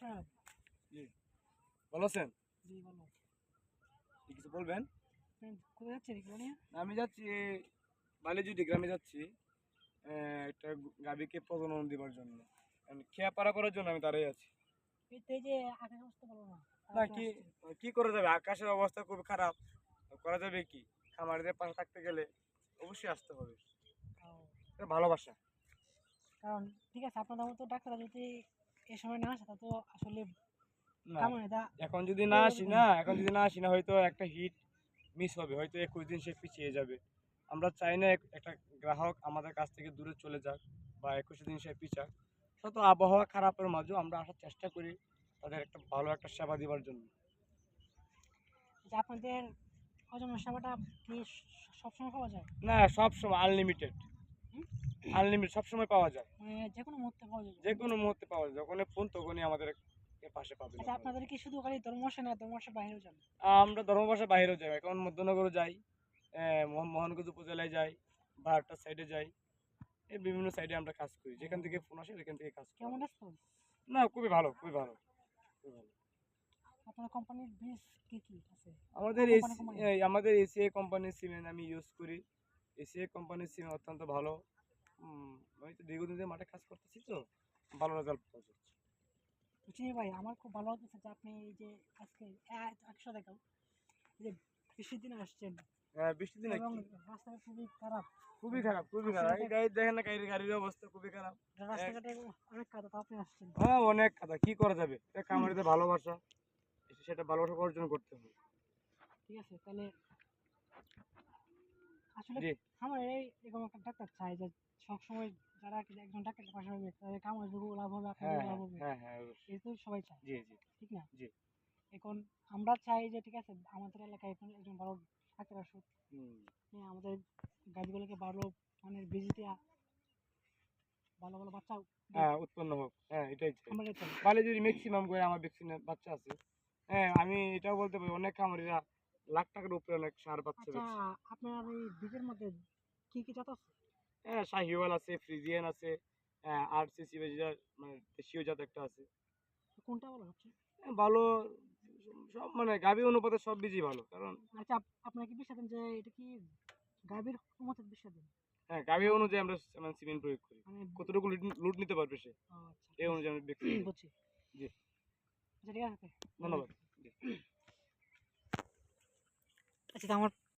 সাহেব। ভালো আছেন? জি বলো কি কিছু বলবেন? কোথায় যাচ্ছেন আমি যাচ্ছি বালিজুটি গ্রামে যাচ্ছি। একটা গাভীকে প্রজনন দেওয়ার জন্য। মানে খেয়া পাড়া করার জন্য আমি দাঁড়িয়ে আছি। ভালো না। কি কি করা যাবে? আকাশের অবস্থা খুব খারাপ। করা যাবে কি? খামারিদের পাশে থাকতে গেলে অবশ্যই আসতে হবে। ভালোবাসা। কারণ ঠিক আছে আপনাদের মতো ডাক্তাররা যদি এই সময় না আসে তো আসলে এখন যদি না আসি না এখন যদি না আসি না হয়তো একটা হিট মিস হবে হয়তো একুশ দিন সে পিছিয়ে যাবে। আমরা চাই না একটা গ্রাহক আমাদের কাছ থেকে দূরে চলে যাক বা একুশ দিন সে পিছাক। শত আবহাওয়া খারাপের মাঝেও আমরা আসার চেষ্টা করি তাদের একটা ভালো একটা সেবা দেওয়ার জন্য। আপনাদের সেবাটা কি সবসময় পাওয়া যায়? না সব সময় আনলিমিটেড? আনলিমিটেড সব সময় পাওয়া যায়। মানে যে কোনো মুহূর্তে পাওয়া যায়। যে কোনো মুহূর্তে পাওয়া যায়। যখনই ফোন তখনই আমাদের পাশে পাবেন আচ্ছা। আপনাদের কি শুধু খালি ধর্মসে না ধর্মসে বাইরেও যান? আমরা ধর্মবাসা বাইরেও যাই। এখন মধ্যনগরও যাই মোহনগঞ্জ উপজেলায় যাই বাহারটার সাইডে যাই এই বিভিন্ন সাইডে আমরা কাজ করি। যেখান থেকে ফোন আসে সেখান থেকে কাজ কেমন রেসপন্স না খুবই ভালো খুবই ভালো আপনার কোম্পানির বীজ কি কি আছে? আমাদের আমাদের এসিআই কোম্পানির সিমেন্ট আমি ইউজ করি। এসিআই কোম্পানির সিমেন্ট অত্যন্ত ভালো। আমি তো দীর্ঘদিন ধরে মাঠে কাজ করতেছি তো ভালো রেজাল্ট পাওয়া যাচ্ছে। বুঝিনি ভাই আমার খুব ভালো লাগতেছে যে আপনি এই যে আজকে একশো দেখাও যে বৃষ্টির দিনে আসছেন। হ্যাঁ বৃষ্টির দিনে এবং রাস্তাটা খুবই খারাপ। খুবই খারাপ খুবই খারাপ। এই গাড়ি দেখেন না গাড়ির গাড়ির অবস্থা খুবই খারাপ। রাস্তাঘাটে অনেক কাদা আপনি আসছেন। হ্যাঁ অনেক কথা কি করা যাবে? এটা কামারিতে ভালোবাসা। সেটা ভালোবাসা অর্জন করতে হবে। ঠিক আছে তাহলে আসলে আমার এই এরকম একটা ডাক্তার চাই যে সবসময় যারা একজন ডাক্তারের পাশে হবে তাদের লাভ হবে হ্যাঁ আপনাদের লাভ হবে। হ্যাঁ হ্যাঁ। এই তো সবাই চায় জি জি। ঠিক না? জি। এখন আমরা চাই যে ঠিক আছে আমাদের এলাকায় এখন একজন ভালো ডাক্তার আসুক। হ্যাঁ, আমাদের গাছগুলোকে ভালো বীজ দেওয়া ভালো ভালো বাচ্চা হ্যাঁ উৎপন্ন হোক। হ্যাঁ এটাই চাই। আমরা চাই। ম্যাক্সিমাম করে আমার ভ্যাকসিনের বাচ্চা আছে হ্যাঁ আমি এটাও বলতে পারি অনেক খামারিরা লাখ টাকার উপরে অনেক সার বাচ্চা আচ্ছা আপনার এই বীজের মধ্যে কি কি জাত আছে? হ্যাঁ শাহিওয়াল আছে ফ্রিজিয়ান আছে আর সিসি ভেজিটার মানে দেশীয় জাত একটা আছে। কোনটা ভালো হচ্ছে? হ্যাঁ, ভালো সব মানে গাভী অনুপাতে সব বীজই ভালো কারণ আচ্ছা আপ- আপনারা কি বিশ্বাস যে এটা কি গাভীর মতো বিশ্বাস দেন? হ্যাঁ গাভী অনুযায়ী আমরা মানে সিমেন্ট প্রয়োগ করি। মানে কতটুকু লুট- লুট নিতে পারবে সে? আচ্ছা। এই অনুযায়ী আমরা ব্যক্তি বুঝছি। জি। আচ্ছা ঠিক আছে। ধন্যবাদ। আচ্ছা তো আমার